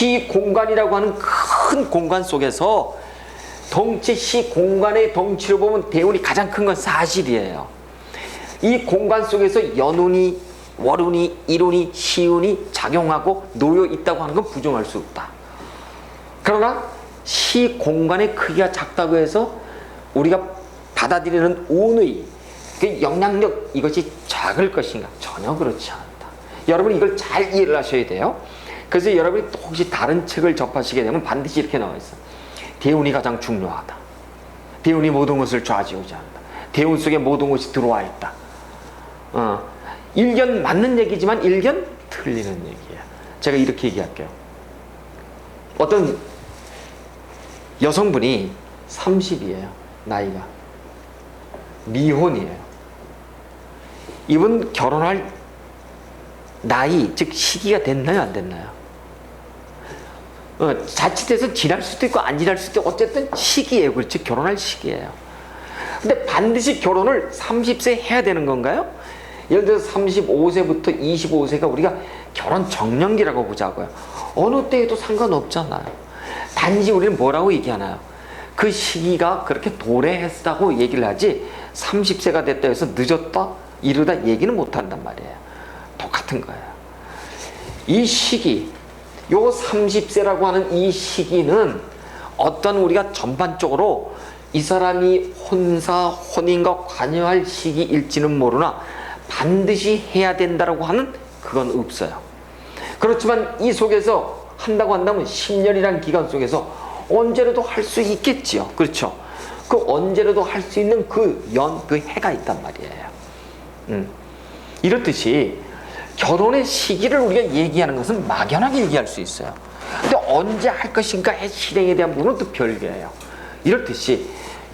시 공간이라고 하는 큰 공간 속에서 덩치 시 공간의 덩치로 보면 대운이 가장 큰 건 사실이에요. 이 공간 속에서 연운이 월운이 일운이 시운이 작용하고 놓여 있다고 하는 건 부정할 수 없다. 그러나 시 공간의 크기가 작다고 해서 우리가 받아들이는 운의 그 영향력 이것이 작을 것인가 전혀 그렇지 않다. 여러분 이걸 잘 이해를 하셔야 돼요. 그래서 여러분이 또 혹시 다른 책을 접하시게 되면 반드시 이렇게 나와 있어. 대운이 가장 중요하다. 대운이 모든 것을 좌지우지한다. 대운 속에 모든 것이 들어와 있다. 어, 일견 맞는 얘기지만 일견 틀리는 얘기야. 제가 이렇게 얘기할게요. 어떤 여성분이 30이에요. 나이가. 미혼이에요. 이분 결혼할 나이, 즉 시기가 됐나요? 안 됐나요? 어, 자칫해서 지날 수도 있고 안 지날 수도 있고 어쨌든 시기예요. 그렇지? 결혼할 시기예요. 근데 반드시 결혼을 30세 해야 되는 건가요? 예를 들어서 35세부터 25세가 우리가 결혼 정년기라고 보자고요. 어느 때에도 상관없잖아요. 단지 우리는 뭐라고 얘기하나요? 그 시기가 그렇게 도래했다고 얘기를 하지 30세가 됐다 해서 늦었다 이르다 얘기는 못 한단 말이에요. 똑같은 거예요. 이 시기, 요 30세라고 하는 이 시기는 어떤 우리가 전반적으로 이 사람이 혼사, 혼인과 관여할 시기일지는 모르나 반드시 해야 된다라고 하는 그건 없어요. 그렇지만 이 속에서 한다고 한다면 10년이라는 기간 속에서 언제라도 할 수 있겠지요. 그렇죠. 그 언제라도 할 수 있는 그 연, 그 해가 있단 말이에요. 음. 이렇듯이 결혼의 시기를 우리가 얘기하는 것은 막연하게 얘기할 수 있어요. 근데 언제 할 것인가의 실행에 대한 부분은 또 별개예요. 이렇듯이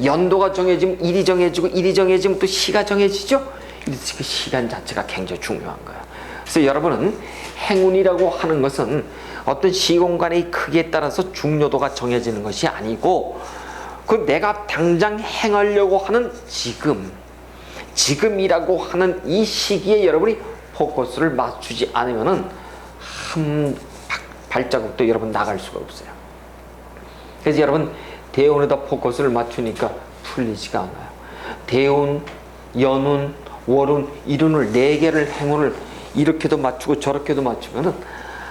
연도가 정해지면 일이 정해지고 일이 정해지면 또 시가 정해지죠. 그 시간 자체가 굉장히 중요한 거예요. 그래서 여러분은 행운이라고 하는 것은 어떤 시공간의 크기에 따라서 중요도가 정해지는 것이 아니고 그 내가 당장 행하려고 하는 지금 지금이라고 하는 이 시기에 여러분이 포커스를 맞추지 않으면은 한 발자국도 여러분 나갈 수가 없어요. 그래서 여러분 대운에다 포커스를 맞추니까 풀리지가 않아요. 대운, 연운, 월운, 일운을 네 개를 행운을 이렇게도 맞추고 저렇게도 맞추면은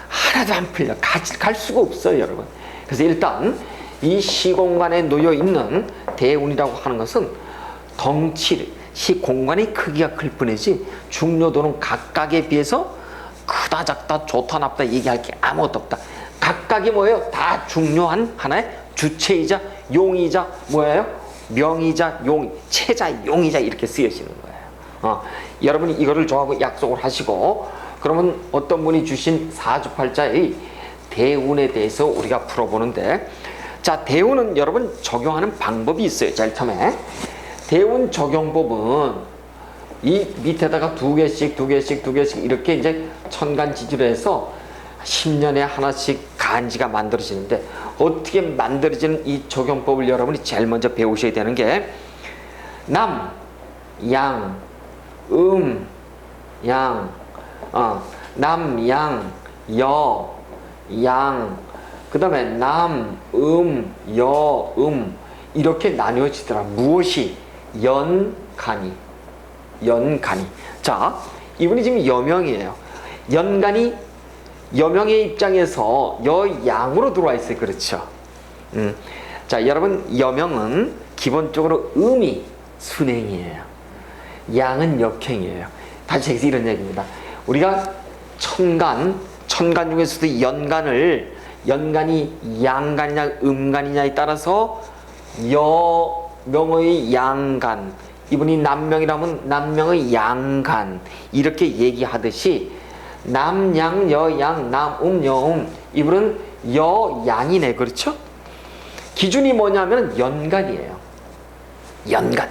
하나도 안 풀려. 가, 갈 수가 없어요, 여러분. 그래서 일단 이 시공간에 놓여 있는 대운이라고 하는 것은 덩치, 시 공간의 크기가 클 뿐이지 중요도는 각각에 비해서 크다 작다 좋다 나쁘다 얘기할 게 아무것도 없다. 각각이 뭐예요? 다 중요한 하나의 주체이자 용이자 뭐예요? 명이자 용, 체자 용이자 이렇게 쓰여지는 거예요. 어, 여러분이 이거를 저하고 약속을 하시고 그러면 어떤 분이 주신 사주팔자의 대운에 대해서 우리가 풀어보는데 자 대운은 여러분 적용하는 방법이 있어요. 제일 처음에 대운 적용법은 이 밑에다가 두 개씩 두 개씩 두 개씩 이렇게 이제 천간 지지로 해서 10년에 하나씩 간지가 만들어지는데 어떻게 만들어지는 이 적용법을 여러분이 제일 먼저 배우셔야 되는 게 남, 양, 음, 양, 어, 남, 양, 여, 양, 그 다음에 남, 음, 여, 음 이렇게 나뉘어지더라. 무엇이 연간이, 연간이. 자, 이분이 지금 여명이에요. 연간이 여명의 입장에서 여양으로 들어와 있어요. 그렇죠? 음. 자, 여러분 여명은 기본적으로 음이 순행이에요. 양은 역행이에요. 다시 여기서 이런 얘기입니다. 우리가 천간, 천간 중에서도 연간을 연간이 양간이냐 음간이냐에 따라서 여 명의 양간 이분이 남명이라면 남명의 양간 이렇게 얘기하듯이 남양 여양 남음 여음 이분은 여양이네 그렇죠? 기준이 뭐냐면 연간이에요. 연간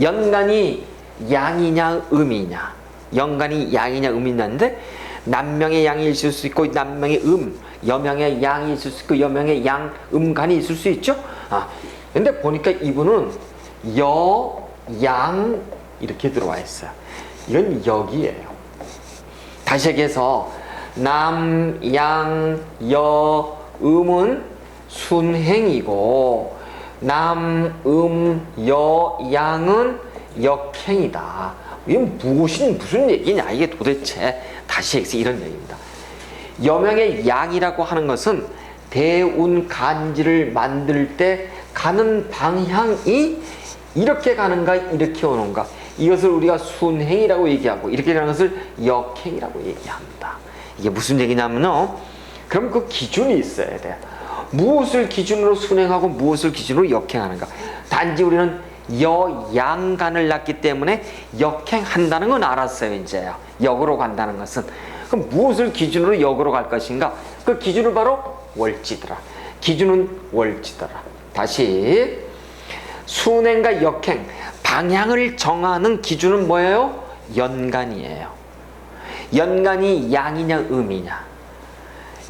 연간이 양이냐 음이냐 연간이 양이냐 음이냐인데 남명의 양이 있을 수 있고 남명의 음 여명의 양이 있을 수 있고 여명의 양 음간이 있을 수 있죠. 아 근데 보니까 이분은 여, 양 이렇게 들어와 있어요. 이건 역이에요. 다시 얘기해서 남, 양, 여, 음은 순행이고 남, 음, 여, 양은 역행이다. 이게 무엇이 무슨 얘기냐? 이게 도대체 다시 해서 이런 얘기입니다. 여명의 양이라고 하는 것은 대운 간지를 만들 때 가는 방향이 이렇게 가는가 이렇게 오는가 이것을 우리가 순행이라고 얘기하고 이렇게 가는 것을 역행이라고 얘기합니다. 이게 무슨 얘기냐면요. 그럼 그 기준이 있어야 돼요. 무엇을 기준으로 순행하고 무엇을 기준으로 역행하는가. 단지 우리는 여양간을 낳기 때문에 역행한다는 건 알았어요, 이제요. 역으로 간다는 것은. 그럼 무엇을 기준으로 역으로 갈 것인가? 그 기준은 바로 월지더라. 기준은 월지더라. 다시. 순행과 역행, 방향을 정하는 기준은 뭐예요? 연간이에요. 연간이 양이냐, 음이냐.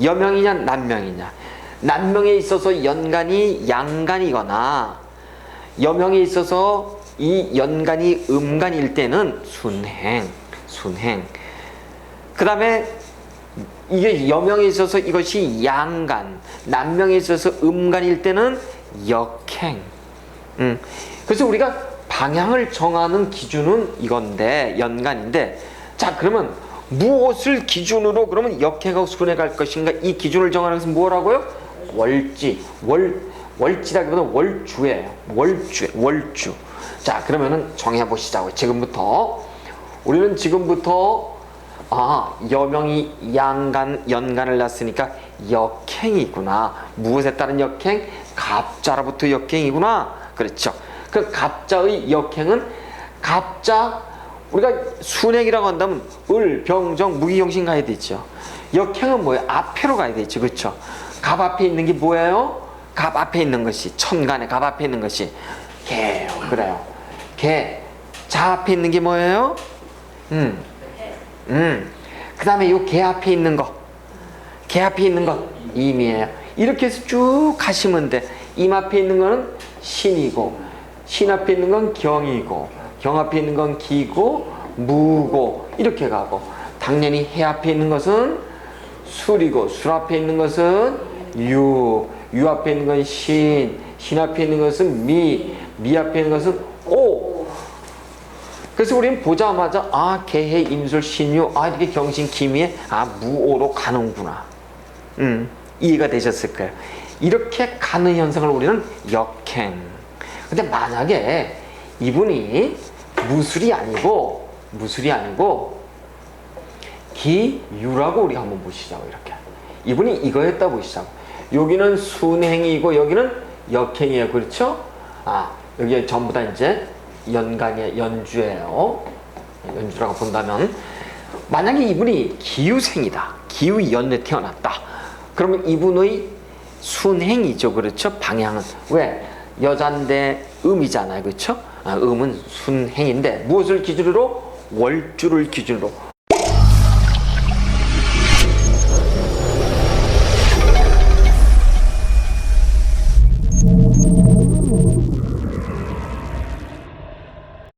여명이냐, 남명이냐. 남명에 있어서 연간이 양간이거나 여명에 있어서 이 연간이 음간일 때는 순행, 순행. 그 다음에 이게 여명에 있어서 이것이 양간, 남명에 있어서 음간일 때는 역행. 음. 그래서 우리가 방향을 정하는 기준은 이건데, 연간인데, 자, 그러면 무엇을 기준으로 그러면 역행하고 순행할 것인가? 이 기준을 정하는 것은 뭐라고요? 월지, 월, 월지라기보다 월주예요. 월주, 월주. 자, 그러면은 정해 보시자고요. 지금부터 우리는 지금부터 아 여명이 양간 연간을 낳았으니까 역행이구나. 무엇에 따른 역행? 갑자로부터 역행이구나. 그렇죠. 그 갑자의 역행은 갑자 우리가 순행이라고 한다면 을, 병, 정, 무기용신 가야 되죠. 역행은 뭐예요? 앞으로 가야 되죠. 그렇죠. 갑 앞에 있는 게 뭐예요? 갑 앞에 있는 것이 천간에 갑 앞에 있는 것이 개예요. 그래요. 개. 자 앞에 있는 게 뭐예요? 음. 음. 그다음에 요 개 앞에 있는 거. 개 앞에 있는 것 임이에요. 이렇게 해서 쭉 가시면 돼. 임 앞에 있는 거는 신이고 신 앞에 있는 건 경이고 경 앞에 있는 건 기고 무고 이렇게 가고 당연히 해 앞에 있는 것은 술이고 술 앞에 있는 것은 유, 유 앞에 있는 건 신, 신 앞에 있는 것은 미, 미 앞에 있는 것은 오. 그래서 우리는 보자마자 아 개해 임술 신유 아 이렇게 경신 기미에 아 무오로 가는구나. 음. 이해가 되셨을 거예요. 이렇게 가는 현상을 우리는 역행. 근데 만약에 이분이 무술이 아니고 무술이 아니고 기유라고 우리가 한번 보시자고 이렇게. 이분이 이거 했다 보시자고 여기는 순행이고 여기는 역행이에요. 그렇죠? 아 여기 전부 다 이제 연간의 연주예요. 연주라고 본다면 만약에 이분이 기유생이다. 기유 연에 태어났다 그러면 이분의 순행이죠 그렇죠? 방향은 왜? 여잔데 음이잖아요 그렇죠? 아, 음은 순행인데 무엇을 기준으로? 월주를 기준으로